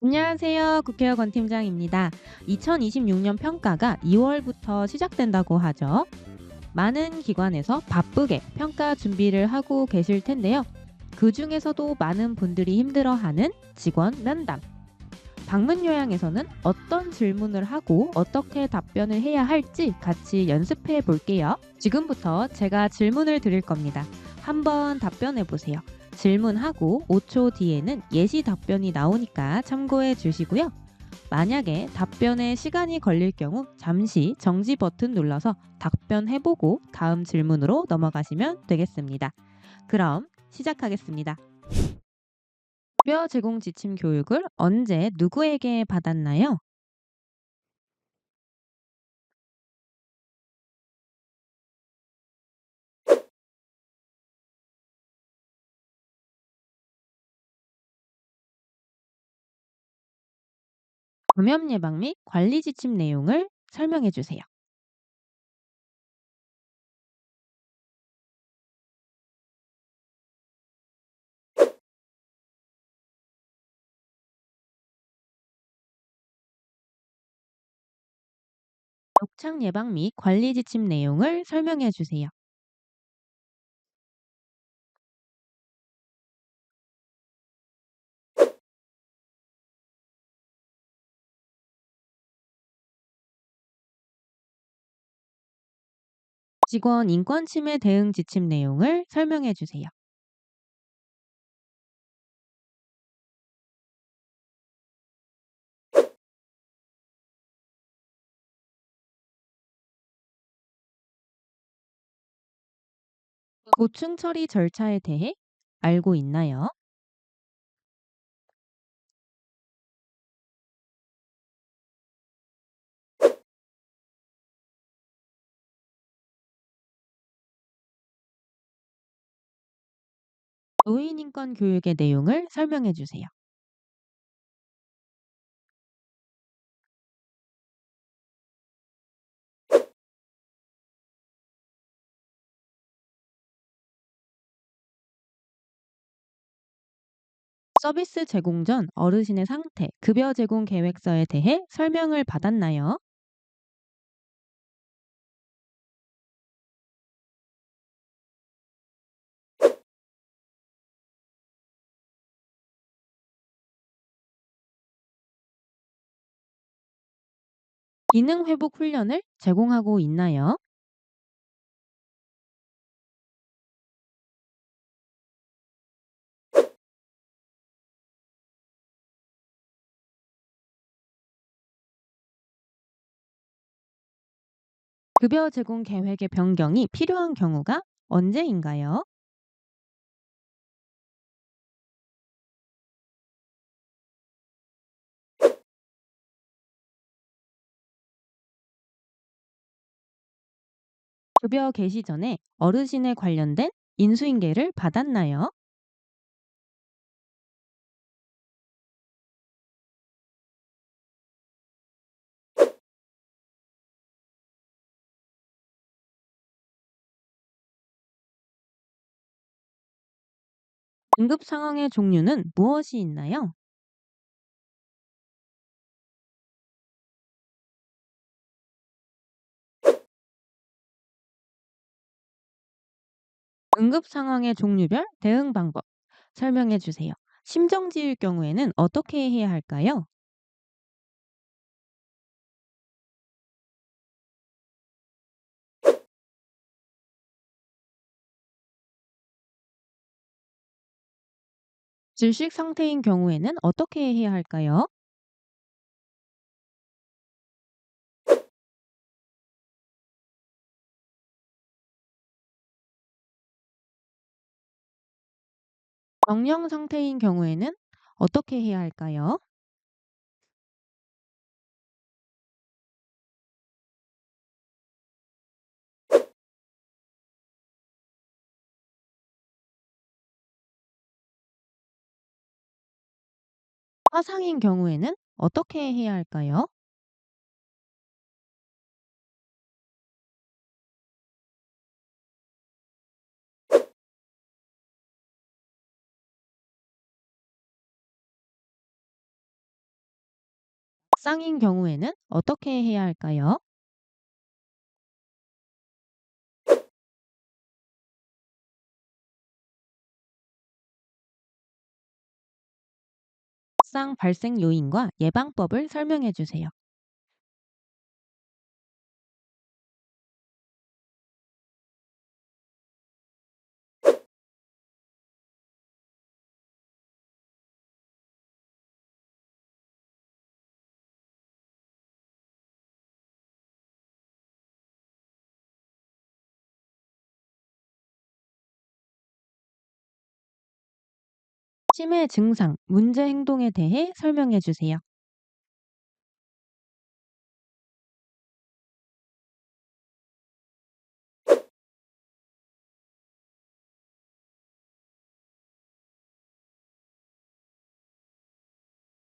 안녕하세요. 국회의원 팀장입니다. 2026년 평가가 2월부터 시작된다고 하죠. 많은 기관에서 바쁘게 평가 준비를 하고 계실 텐데요. 그 중에서도 많은 분들이 힘들어하는 직원 면담. 방문 요양에서는 어떤 질문을 하고 어떻게 답변을 해야 할지 같이 연습해 볼게요. 지금부터 제가 질문을 드릴 겁니다. 한번 답변해 보세요. 질문하고 5초 뒤에는 예시 답변이 나오니까 참고해 주시고요. 만약에 답변에 시간이 걸릴 경우 잠시 정지 버튼 눌러서 답변해보고 다음 질문으로 넘어가시면 되겠습니다. 그럼 시작하겠습니다. 뼈 제공 지침 교육을 언제 누구에게 받았나요? 감염 예방 및 관리 지침 내용을 설명해 주세요. 독창 예방 및 관리 지침 내용을 설명해 주세요. 직원 인권 침해 대응 지침 내용을 설명해 주세요. 고충 처리 절차에 대해 알고 있나요? 노인 인권 교육의 내용을 설명해 주세요. 서비스 제공 전 어르신의 상태, 급여 제공 계획서에 대해 설명을 받았나요? 기능 회복 훈련을 제공하고 있나요? 급여 제공 계획의 변경이 필요한 경우가 언제인가요? 급여 개시 전에 어르신에 관련된 인수인계를 받았나요? 응급 상황의 종류는 무엇이 있나요? 응급 상황의 종류별 대응 방법 설명해 주세요. 심정지일 경우에는 어떻게 해야 할까요? 질식 상태인 경우에는 어떻게 해야 할까요? 명령 상태인 경우에는 어떻게 해야 할까요? 화상인 경우에는 어떻게 해야 할까요? 쌍인 경우에는 어떻게 해야 할까요? 쌍 발생 요인과 예방법을 설명해 주세요. 치매 증상, 문제 행동에 대해 설명해 주세요.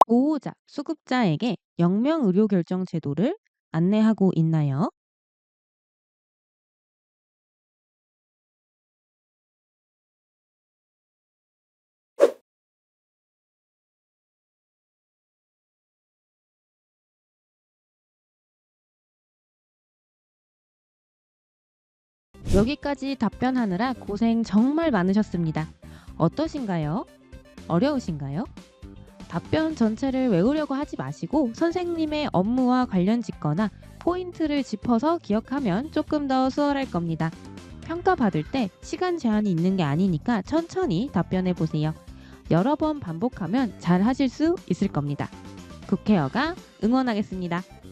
보호자, 수급자에게 영명 의료 결정 제도를 안내하고 있나요? 여기까지 답변하느라 고생 정말 많으셨습니다. 어떠신가요? 어려우신가요? 답변 전체를 외우려고 하지 마시고 선생님의 업무와 관련 짓거나 포인트를 짚어서 기억하면 조금 더 수월할 겁니다. 평가 받을 때 시간 제한이 있는 게 아니니까 천천히 답변해 보세요. 여러 번 반복하면 잘 하실 수 있을 겁니다. 국회어가 응원하겠습니다.